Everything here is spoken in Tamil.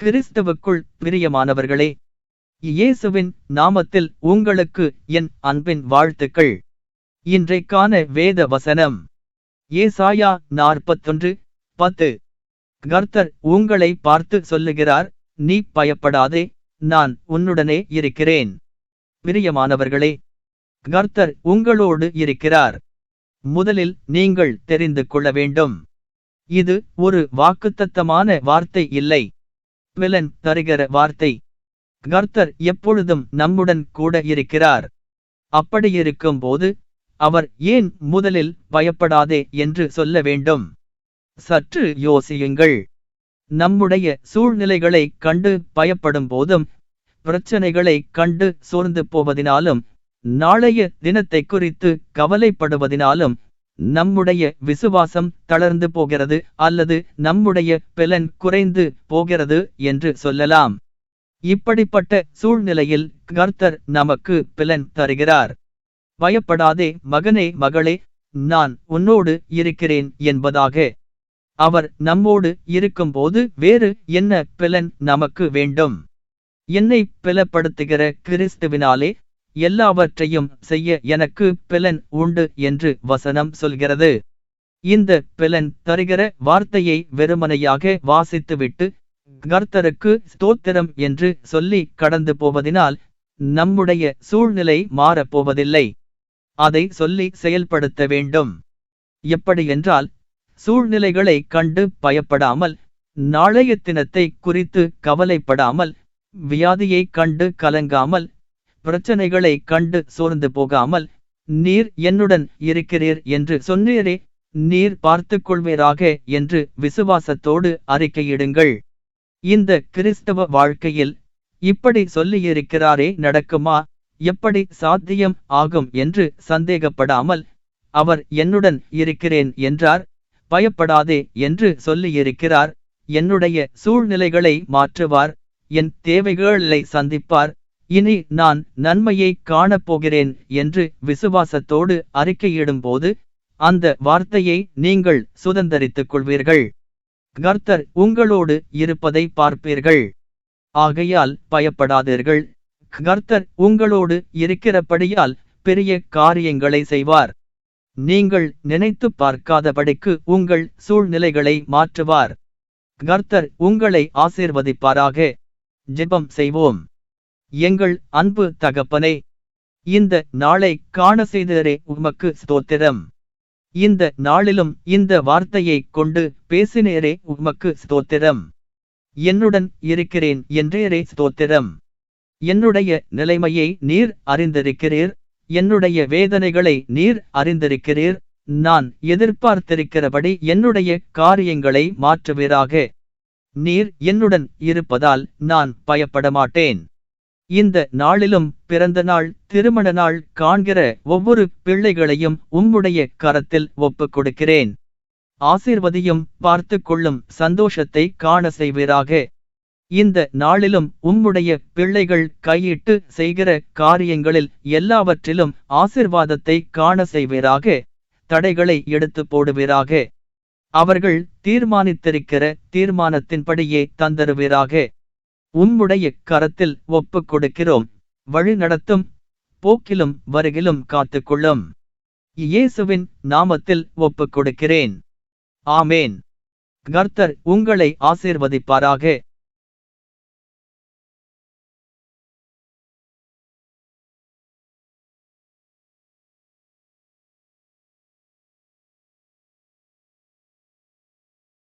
கிறிஸ்தவுக்குள் பிரியமானவர்களே இயேசுவின் நாமத்தில் உங்களுக்கு என் அன்பின் வாழ்த்துக்கள். இன்றைக்கான வேத வசனம் ஏசாயா நாற்பத்தொன்று பத்து. கர்த்தர் உங்களை பார்த்து சொல்லுகிறார் நீ பயப்படாதே நான் உன்னுடனே இருக்கிறேன். பிரியமானவர்களே கர்த்தர் உங்களோடு இருக்கிறார். முதலில் நீங்கள் தெரிந்து கொள்ள வேண்டும். இது ஒரு வாக்குத்தத்தமான வார்த்தை இல்லை. பிலன் தருகிற வார்த்தை. கர்த்தர் எப்பொழுதும் நம்முடன் கூட இருக்கிறார். அப்படியிருக்கும் போது அவர் ஏன் முதலில் பயப்படாதே என்று சொல்ல வேண்டும்? சற்று யோசியுங்கள். நம்முடைய சூழ்நிலைகளை கண்டு பயப்படும் போதும் பிரச்சனைகளை கண்டு சோர்ந்து போவதினாலும் நாளைய தினத்தை குறித்து கவலைப்படுவதினாலும் நம்முடைய விசுவாசம் தளர்ந்து போகிறது அல்லது நம்முடைய பெலன் குறைந்து போகிறது என்று சொல்லலாம். இப்படிப்பட்ட சூழ்நிலையில் கர்த்தர் நமக்கு பிலன் தருகிறார். பயப்படாதே மகனே மகளே நான் உன்னோடு இருக்கிறேன் என்பதாக. அவர் நம்மோடு இருக்கும்போது வேறு என்ன பிலன் நமக்கு வேண்டும்? என்னை பிளப்படுத்துகிற கிறிஸ்துவினாலே எல்லாவற்றையும் செய்ய எனக்கு பெலன் உண்டு என்று வசனம் சொல்கிறது. இந்த பெலன் தருகிற வார்த்தையை வெறுமனையாக வாசித்துவிட்டு கர்த்தருக்கு ஸ்தோத்திரம் என்று சொல்லி கடந்து போவதினால் நம்முடைய சூழ்நிலை மாறப்போவதில்லை அதை சொல்லி செயல்படுத்த வேண்டும். எப்படியென்றால் சூழ்நிலைகளை கண்டு பயப்படாமல் நாளைய தினத்தை குறித்து கவலைப்படாமல் வியாதியை கண்டு கலங்காமல் பிரச்சனைகளை கண்டு சோர்ந்து போகாமல் நீர் என்னுடன் இருக்கிறீர் என்று சொன்னீரே நீர் பார்த்து கொள்வீராக என்று விசுவாசத்தோடு அறிக்கையிடுங்கள். இந்த கிறிஸ்தவ வாழ்க்கையில் இப்படி சொல்லியிருக்கிறாரே நடக்குமா? எப்படி சாத்தியம் ஆகும் என்று சந்தேகப்படாமல் அவர் என்னுடன் இருக்கிறேன் என்றார் பயப்படாதே என்று சொல்லியிருக்கிறார். என்னுடைய சூழ்நிலைகளை மாற்றுவார் என் தேவைகளை சந்திப்பார் இனி நான் நன்மையை காணப்போகிறேன் என்று விசுவாசத்தோடு அறிக்கையிடும்போது அந்த வார்த்தையை நீங்கள் சுதந்தரித்துக் கொள்வீர்கள். கர்த்தர் உங்களோடு இருப்பதை பார்ப்பீர்கள். ஆகையால் பயப்படாதீர்கள். கர்த்தர் உங்களோடு இருக்கிறபடியால் பெரிய காரியங்களை செய்வார். நீங்கள் நினைத்து பார்க்காதபடிக்கு உங்கள் சூழ்நிலைகளை மாற்றுவார். கர்த்தர் உங்களை ஆசீர்வதிப்பாராக. ஜெபம் செய்வோம். எங்கள் அன்பு தகப்பனே இந்த நாளை காண செய்ததரே உமக்கு ஸ்தோத்திரம். இந்த நாளிலும் இந்த வார்த்தையை கொண்டு பேசினேரே உமக்கு ஸ்தோத்திரம். என்னுடன் இருக்கிறேன் என்றேரே ஸ்தோத்திரம். என்னுடைய நிலைமையை நீர் அறிந்திருக்கிறீர் என்னுடைய வேதனைகளை நீர் அறிந்திருக்கிறீர் நான் எதிர்பார்த்திருக்கிறபடி என்னுடைய காரியங்களை மாற்றுவீராக. நீர் என்னுடன் இருப்பதால் நான் பயப்பட மாட்டேன் இந்த நாளிலும் பிறந்த நாள் திருமண நாள் காண்கிற ஒவ்வொரு பிள்ளைகளையும் உம்முடைய கரத்தில் ஒப்புக் கொடுக்கிறேன். ஆசீர்வதியும் பார்த்து கொள்ளும் சந்தோஷத்தை காண செய்வீராக. இந்த நாளிலும் உம்முடைய பிள்ளைகள் கையிட்டு செய்கிற காரியங்களில் எல்லாவற்றிலும் ஆசிர்வாதத்தை காண செய்வீராக. தடைகளை எடுத்து போடுவீராக. அவர்கள் தீர்மானித்திருக்கிற தீர்மானத்தின்படியே தந்தருவீராக. உம்முடைய கரத்தில் ஒப்புக் கொடுக்கிறோம் வழி நடத்தும் போக்கிலும் வருகிலும் காத்துக்கொள்ளும். இயேசுவின் நாமத்தில் ஒப்புக் கொடுக்கிறேன் ஆமேன். கர்த்தர் உங்களை ஆசீர்வதிப்பாராக.